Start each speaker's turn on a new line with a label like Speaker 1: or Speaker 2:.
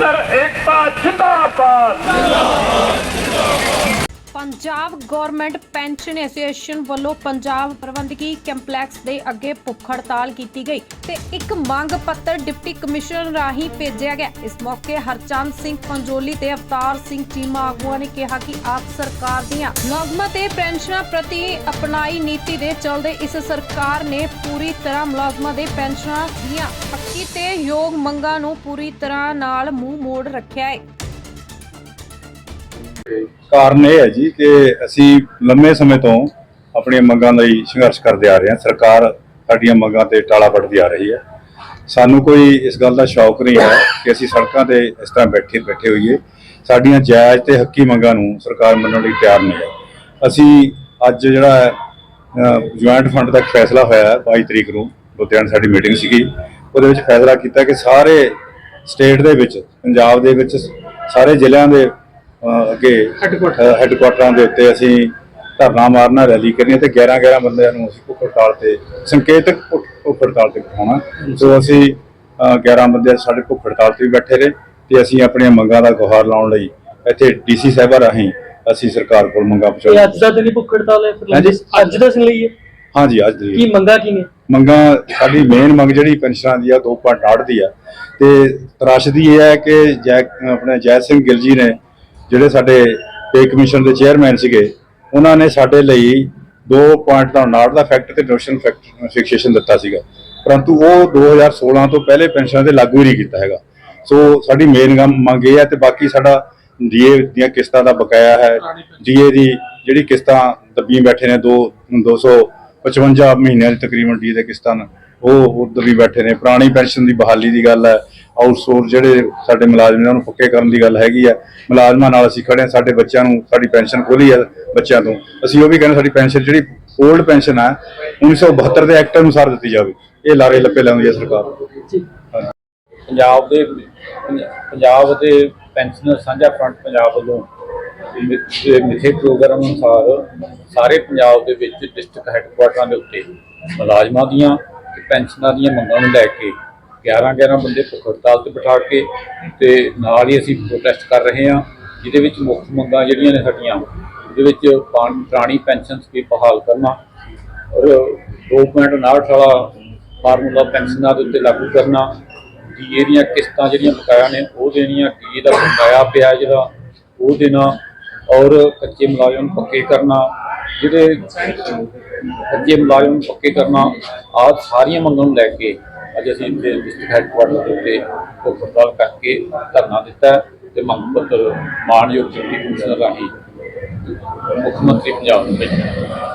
Speaker 1: Pensioner ਏਕਤਾ ਜਿੰਦਾਬਾਦ।
Speaker 2: Punjab government pension association ਵੱਲੋਂ ਪੰਜਾਬ ਪ੍ਰਬੰਧਕੀ ਕੰਪਲੈਕਸ ਦੇ ਅੱਗੇ ਭੁੱਖ ਹੜਤਾਲ ਕੀਤੀ ਗਈ ਤੇ ਇੱਕ ਮੰਗ ਪੱਤਰ ਡਿਪਟੀ ਕਮਿਸ਼ਨਰ ਰਾਹੀਂ ਭੇਜਿਆ ਗਿਆ। ਇਸ ਮੌਕੇ ਹਰਚੰਦ ਸਿੰਘ ਪੰਜੋਲੀ ਤੇ ਅਵਤਾਰ ਸਿੰਘ ਚੀਮਾ ਆਗੂਆਂ ਨੇ ਕਿਹਾ ਕਿ ਆਪ ਸਰਕਾਰ ਦੀਆਂ ਮੁਲਾਜ਼ਮਾਂ ਤੇ ਪੈਨਸ਼ਨਾਂ ਪ੍ਰਤੀ ਅਪਣਾਈ ਨੀਤੀ ਦੇ ਚਲਦੇ ਇਸ ਸਰਕਾਰ ਨੇ ਪੂਰੀ ਤਰ੍ਹਾਂ ਮੁਲਾਜ਼ਮਾਂ ਦੇ ਪੈਨਸ਼ਨਾਂ ਦੀਆਂ ਪੱਕੀ ਤੇ ਯੋਗ ਮੰਗਾਂ ਨੂੰ ਪੂਰੀ ਤਰ੍ਹਾਂ ਨਾਲ ਮੂੰਹ ਮੋੜ ਰੱਖਿਆ ਹੈ
Speaker 3: ਕਾਰਨ ਇਹ ਹੈ ਜੀ ਕਿ ਅਸੀਂ ਲੰਮੇ ਸਮੇਂ ਤੋਂ ਆਪਣੀਆਂ ਮੰਗਾਂ ਲਈ ਸੰਘਰਸ਼ ਕਰਦੇ ਆ ਰਹੇ ਹਾਂ। ਸਰਕਾਰ ਸਾਡੀਆਂ ਮੰਗਾਂ ਤੇ ਟਾਲਾ ਵੱਢਦੀ ਆ ਰਹੀ ਹੈ। ਸਾਨੂੰ ਕੋਈ ਇਸ ਗੱਲ ਦਾ ਸ਼ੌਕ ਨਹੀਂ ਹੈ ਕਿ ਅਸੀਂ ਸੜਕਾਂ ਤੇ ਇਸ ਤਰ੍ਹਾਂ ਬੈਠੇ ਬੈਠੇ ਹੋਈਏ। ਸਾਡੀਆਂ ਜਾਇਜ਼ ਤੇ ਹੱਕੀ ਮੰਗਾਂ ਨੂੰ ਸਰਕਾਰ ਮੰਨਣ ਲਈ ਤਿਆਰ ਨਹੀਂ ਹੈ। ਅਸੀਂ ਅੱਜ ਜਿਹੜਾ ਜੁਆਇੰਟ ਫੰਡ ਦਾ ਫੈਸਲਾ ਹੋਇਆ ਹੈ 22 ਤਰੀਕ ਨੂੰ, ਲੁਧਿਆਣੇ ਸਾਡੀ ਮੀਟਿੰਗ ਸੀਗੀ। ਉਹਦੇ ਵਿੱਚ ਫੈਸਲਾ ਕੀਤਾ ਕਿ ਸਾਰੇ ਸਟੇਟ ਦੇ ਵਿੱਚ, ਪੰਜਾਬ ਦੇ ਵਿੱਚ, ਸਾਰੇ ਜ਼ਿਲ੍ਹਿਆਂ ਦੇ ਅੱਗੇ ਹੈੱਡਕੁਆਟਰਾਂ ਦੇ ਉੱਤੇ ਅਸੀਂ ਧਰਨਾ ਮਾਰਨਾ ਰੈਲੀ ਕਰਨੀ ਤੇ 11 11 ਬੰਦਿਆਂ ਨੂੰ ਅਸੀਂ ਭੁੱਖ ਹੜਤਾਲ ਤੇ ਸੰਕੇਤਕ ਭੁੱਖ ਹੜਤਾਲ ਤੇ ਬਿਠਾਉਣਾ। ਸੋ ਅਸੀਂ ਅਹ, 11 ਬੰਦੇ ਸਾਡੇ ਭੁੱਖ ਹੜਤਾਲ ਤੇ ਵੀ ਬੈਠੇ ਰਹੇ ਤੇ ਅਸੀਂ ਆਪਣੀਆਂ ਮੰਗਾਂ ਦਾ ਗੁਹਾਰ ਲਾਉਣ ਲਈ ਇੱਥੇ ਡੀਸੀ ਸਾਹਿਬਾ ਰਾਹੀਂ ਅਸੀਂ ਸਰਕਾਰ ਕੋਲ ਮੰਗਾਂ ਪਹੁੰਚਾਉਣੀਆਂ
Speaker 4: ਅੱਜ ਦਾ ਦਿਨ ਭੁੱਖ ਹੜਤਾਲ ਹੈ। ਅੱਜ ਦਾ ਦਿਨ ਲਈ ਹੈ?
Speaker 3: ਹਾਂਜੀ ਅੱਜ ਦੀ
Speaker 4: ਕੀ ਮੰਗਾ ਕੀ ਨੇ?
Speaker 3: ਮੰਗਾਂ ਸਾਡੀ ਮੇਨ ਮੰਗ ਜਿਹੜੀ ਪੈਨਸ਼ਨਾਂ ਦੀ ਆ 2.8 ਦੀ ਆ। ਤੇ ਤਰਾਸ਼ਦੀ ਇਹ ਹੈ ਕਿ ਜੈ ਆਪਣੇ ਜੈ ਸਿੰਘ ਗਿੱਲ ਜੀ ਨੇ ਜਿਹੜੇ ਸਾਡੇ ਪੇ ਕਮਿਸ਼ਨ ਦੇ ਚੇਅਰਮੈਨ ਸੀਗੇ ਉਹਨਾਂ ਨੇ ਸਾਡੇ ਲਈ 2.59 ਦਾ ਫੈਕਟ ਤੇ ਨੋਸ਼ਨ ਫਿਕਸੇਸ਼ਨ ਦਿੱਤਾ ਸੀਗਾ। ਪਰੰਤੂ ਉਹ 2016 ਤੋਂ ਪਹਿਲੇ ਪੈਨਸ਼ਨਾਂ ਤੇ ਲਾਗੂ ਹੀ ਨਹੀਂ ਕੀਤਾ ਹੈਗਾ। ਸੋ ਸਾਡੀ ਮੇਨ ਮੰਗ ਇਹ ਹੈ ਤੇ ਬਾਕੀ ਸਾਡਾ ਡੀਏ ਦੀਆਂ ਕਿਸ਼ਤਾਂ ਦਾ ਬਕਾਇਆ ਹੈ। ਡੀਏ ਦੀ ਜਿਹੜੀ ਕਿਸ਼ਤਾਂ ਦੱਬੀ ਬੈਠੇ ਨੇ 2 255 ਮਹੀਨਿਆਂ ਦੀ ਤਕਰੀਬਨ ਡੀਏ ਦੇ ਕਿਸ਼ਤਾਂ ਨੇ, ਉਹ ਦੱਬੀ ਬੈਠੇ ਨੇ। ਪੁਰਾਣੀ ਪੈਨਸ਼ਨ ਦੀ ਬਹਾਲੀ ਦੀ ਗੱਲ ਹੈ। ਆਊਟਸੋਰਸ ਜਿਹੜੇ ਸਾਡੇ ਮੁਲਾਜ਼ਮ ਨੇ ਉਹਨੂੰ ਪੱਕੇ ਕਰਨ ਦੀ ਗੱਲ ਹੈਗੀ ਹੈ ਮੁਲਾਜ਼ਮਾਂ ਨਾਲ ਅਸੀਂ ਖੜੇ ਹਾਂ, ਸਾਡੇ ਬੱਚਿਆਂ ਨੂੰ ਸਾਡੀ ਪੈਨਸ਼ਨ ਖੋਲੀ ਹੈ ਬੱਚਿਆਂ ਤੋਂ। ਅਸੀਂ ਉਹ ਵੀ ਕਹਿੰਦੇ ਸਾਡੀ ਪੈਨਸ਼ਨ ਜਿਹੜੀ 올ਡ ਪੈਨਸ਼ਨ ਹੈ 1972 ਦੇ ਐਕਟ ਅਨੁਸਾਰ ਦਿੱਤੀ ਜਾਵੇ। ਇਹ ਲਾਰੇ ਲੱਪੇ ਲਾਉਂਦੀ ਹੈ ਸਰਕਾਰ।
Speaker 5: ਪੰਜਾਬ ਦੇ ਪੰਜਾਬ ਦੇ ਪੈਨਸ਼ਨਰ ਸਾਂਝਾ ਫਰੰਟ ਪੰਜਾਬ ਵੱਲੋਂ ਮਿਥੇ ਪ੍ਰੋਗਰਾਮ ਅਨੁਸਾਰ ਸਾਰੇ ਪੰਜਾਬ ਦੇ ਵਿੱਚ ਡਿਸਟ੍ਰਿਕਟ ਹੈੱਡਕੁਆਟਰਾਂ ਦੇ ਉੱਤੇ ਮੁਲਾਜ਼ਮਾਂ ਦੀਆਂ ਤੇ ਪੈਨਸ਼ਨਾਂ ਦੀਆਂ ਮੰਗਾਂ ਨੂੰ ਲੈ ਕੇ 11 11 ਬੰਦੇ ਭੁੱਖ ਹੜਤਾਲ ਤੇ ਬਿਠਾ ਕੇ ਤੇ ਨਾਲ ਹੀ ਅਸੀਂ ਪ੍ਰੋਟੈਸਟ ਕਰ ਰਹੇ ਹਾਂ, ਜਿਹਦੇ ਵਿੱਚ ਮੁੱਖ ਮੰਗਾਂ ਜਿਹੜੀਆਂ ਨੇ ਸਾਡੀਆਂ, ਉਹਦੇ ਵਿੱਚ ਪਾਣ- ਪੁਰਾਣੀ ਪੈਨਸ਼ਨ ਸਕੀਮ ਬਹਾਲ ਕਰਨਾ ਔਰ 2.59 ਵਾਲਾ ਫਾਰਮੂਲਾ ਪੈਨਸ਼ਨਾਂ ਦੇ ਉੱਤੇ ਲਾਗੂ ਕਰਨਾ ਡੀਏ ਦੀਆਂ ਕਿਸ਼ਤਾਂ ਜਿਹੜੀਆਂ ਬਕਾਇਆ ਨੇ ਉਹ ਦੇਣੀਆਂ ਡੀਏ ਦਾ ਬਕਾਇਆ ਪਿਆ ਜਿਹੜਾ ਉਹ ਦੇਣਾ ਔਰ ਕੱਚੇ ਮੁਲਾਜ਼ਮ ਨੂੰ ਪੱਕੇ ਕਰਨਾ, ਜਿਹੜੇ ਕੱਚੇ ਮੁਲਾਜ਼ਮ ਨੂੰ ਪੱਕੇ ਕਰਨਾ, ਆਹ ਸਾਰੀਆਂ ਮੰਗਾਂ ਨੂੰ ਲੈ ਕੇ ਅੱਜ ਅਸੀਂ ਡਿਸਟ੍ਰਿਕਟ ਹੈੱਡਕੁਆਟਰ ਦੇ ਉੱਤੇ ਭੁੱਖ ਹੜਤਾਲ ਕਰਕੇ ਧਰਨਾ ਦਿੱਤਾ ਹੈ ਤੇ ਮੰਗ ਪੱਤਰ ਮਾਨਯੋਗ ਡਿਪਟੀ ਕਮਿਸ਼ਨਰ ਰਾਹੀਂ ਮੁੱਖ ਮੰਤਰੀ ਪੰਜਾਬ ਨੂੰ ਭੇਜਿਆ।